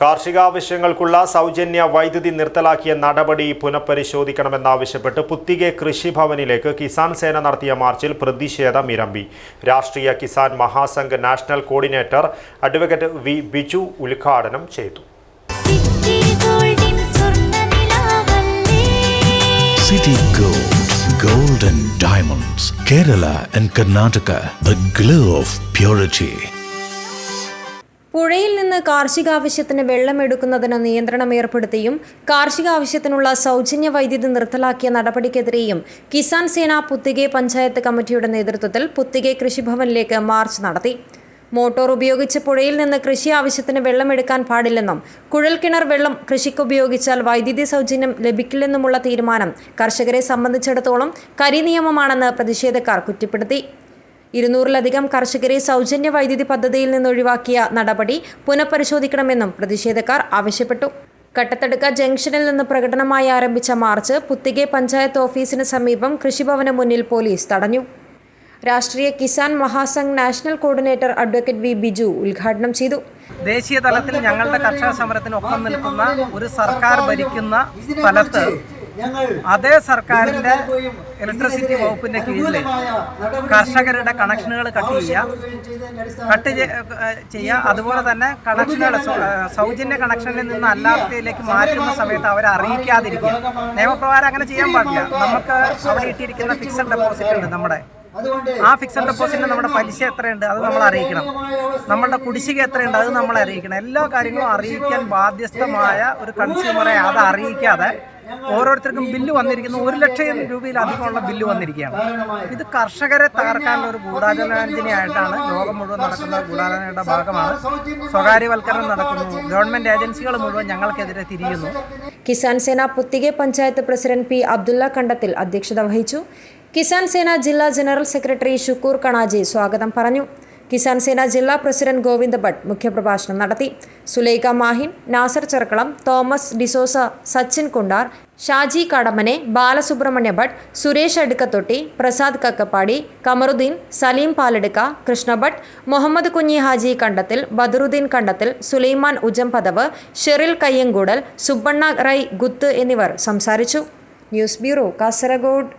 കാർഷികാവശ്യങ്ങൾക്കുള്ള സൗജന്യ വൈദ്യുതി നിർത്തലാക്കിയ നടപടി പുനഃപരിശോധിക്കണമെന്നാവശ്യപ്പെട്ട് പുത്തികെ കൃഷിഭവനിലേക്ക് കിസാൻ സേന നടത്തിയ മാർച്ചിൽ പ്രതിഷേധം ഇരമ്പി. Rashtriya Kisan Mahasangh national coordinator advocate V Biju ഉദ്ഘാടനം ചെയ്തു. സിറ്റി ഗോൾഡിൻ സ്വർണനിലാവല്ലേ City Gold, Gold and Diamonds, Kerala and Karnataka, the glow of purity. പുഴയിൽ നിന്ന് കാർഷികാവശ്യത്തിന് വെള്ളമെടുക്കുന്നതിന് നിയന്ത്രണം ഏർപ്പെടുത്തിയും കാർഷികാവശ്യത്തിനുള്ള സൗജന്യ വൈദ്യുതി നിർത്തലാക്കിയ നടപടിക്കെതിരെയും കിസാൻ സേന പുത്തികെ പഞ്ചായത്ത് കമ്മിറ്റിയുടെ നേതൃത്വത്തിൽ പുത്തികെ കൃഷിഭവനിലേക്ക് മാർച്ച് നടത്തി. മോട്ടോർ ഉപയോഗിച്ച് പുഴയിൽ നിന്ന് കൃഷി ആവശ്യത്തിന് വെള്ളമെടുക്കാൻ പാടില്ലെന്നും കുഴൽക്കിണർ വെള്ളം കൃഷിക്ക് ഉപയോഗിച്ചാൽ വൈദ്യുതി സൗജന്യം ലഭിക്കില്ലെന്നുമുള്ള തീരുമാനം കർഷകരെ സംബന്ധിച്ചിടത്തോളം കരിനിയമമാണെന്ന് പ്രതിഷേധക്കാർ കുറ്റപ്പെടുത്തി. ഇരുന്നൂറിലധികം കർഷകരെ സൗജന്യ വൈദ്യുതി പദ്ധതിയിൽ നിന്ന് ഒഴിവാക്കിയ നടപടി പുനഃപരിശോധിക്കണമെന്നും പ്രതിഷേധക്കാർ ആവശ്യപ്പെട്ടു. കട്ടത്തടുക്ക ജംഗ്ഷനിൽ നിന്ന് പ്രകടനമായി ആരംഭിച്ച മാർച്ച് പുത്തികെ പഞ്ചായത്ത് ഓഫീസിന് സമീപം കൃഷിഭവന് മുന്നിൽ പോലീസ് തടഞ്ഞു. Rashtriya Kisan Mahasangh national coordinator advocate V Biju ഉദ്ഘാടനം ചെയ്തു. ദേശീയ തലത്തിൽ ഞങ്ങളുടെ കർഷക സമരത്തിനൊപ്പം നിൽക്കുന്ന ഒരു സർക്കാർ ഭരിക്കുന്ന സ്ഥലത്ത് അതേ സർക്കാരിന്റെ ഇലക്ട്രിസിറ്റി വകുപ്പിന്റെ കീഴിൽ കർഷകരുടെ കണക്ഷനുകൾ കട്ട് ചെയ്യുക. കട്ട് ചെയ്യുക. അതുപോലെ തന്നെ കണക്ഷനുകൾ സൗജന്യ കണക്ഷനിൽ നിന്ന് അല്ലാത്തതിലേക്ക് മാറ്റുന്ന സമയത്ത് അവരെ അറിയിക്കാതിരിക്കുക. നിയമപ്രകാരം അങ്ങനെ ചെയ്യാൻ പാടില്ല. നമുക്ക് അവിടെ ഇട്ടിരിക്കുന്ന ഫിക്സഡ് ഡെപ്പോസിറ്റ് ഉണ്ട് നമ്മുടെ. ആ ഫിക്സഡ് ഡെപ്പോസിറ്റിന് നമ്മുടെ പലിശ എത്രയുണ്ട്? അത് നമ്മൾ അറിയിക്കണം. നമ്മളുടെ കുടിശ്ശിക എത്രയുണ്ട്? അത് നമ്മൾ അറിയിക്കണം. എല്ലാ കാര്യങ്ങളും അറിയിക്കാൻ ബാധ്യസ്ഥമായ ഒരു കൺസ്യൂമറെ അത് അറിയിക്കാതെ ഓരോരുത്തർക്കും ബില്ല് വന്നിരിക്കുന്നു. ഒരു ലക്ഷം രൂപയിലധികമുള്ള ബില്ല് വന്നിരിക്കുകയാണ്. ഇത് കർഷകരെ തകർക്കാനുള്ള ഒരു ഗൂഢാലോചനയായിട്ടാണ് ലോകം മുഴുവൻ നടക്കുന്ന ഗൂഢാലോചനയുടെ ഭാഗമാണ്. സ്വകാര്യവൽക്കരണം നടക്കുന്നു. ഗവൺമെന്റ് ഏജൻസികൾ മുഴുവൻ ഞങ്ങൾക്കെതിരെ തിരിയുന്നു. കിസാൻ സേന പുത്തികെ പഞ്ചായത്ത് പ്രസിഡന്റ് പി അബ്ദുള്ള കണ്ടത്തിൽ അധ്യക്ഷത വഹിച്ചു. കിസാൻ സേന ജില്ലാ ജനറൽ സെക്രട്ടറി ഷുക്കൂർ കണാജി സ്വാഗതം പറഞ്ഞു. കിസാൻ സേന ജില്ലാ പ്രസിഡന്റ് ഗോവിന്ദ ഭട്ട് മുഖ്യപ്രഭാഷണം നടത്തി. സുലൈഖ മാഹിൻ നാസർ ചെർക്കളം തോമസ് ഡിസോസ സച്ചിൻ കുണ്ടാർ ഷാജി കടമനെ ബാലസുബ്രഹ്മണ്യ ഭട്ട് സുരേഷ് അടുക്കത്തൊട്ടി പ്രസാദ് കക്കപ്പാടി കമറുദ്ദീൻ സലീം പാലെടുക്ക കൃഷ്ണഭട്ട് മുഹമ്മദ് കുഞ്ഞി ഹാജി കണ്ടത്തിൽ ബദറുദ്ദീൻ കണ്ടത്തിൽ സുലൈമാൻ ഉജംപദവ് ഷെറിൽ കയ്യങ്കൂടൽ സുബ്ബണ്ണ റൈ ഗുത്ത് എന്നിവർ സംസാരിച്ചു. News bureau Kasaragod.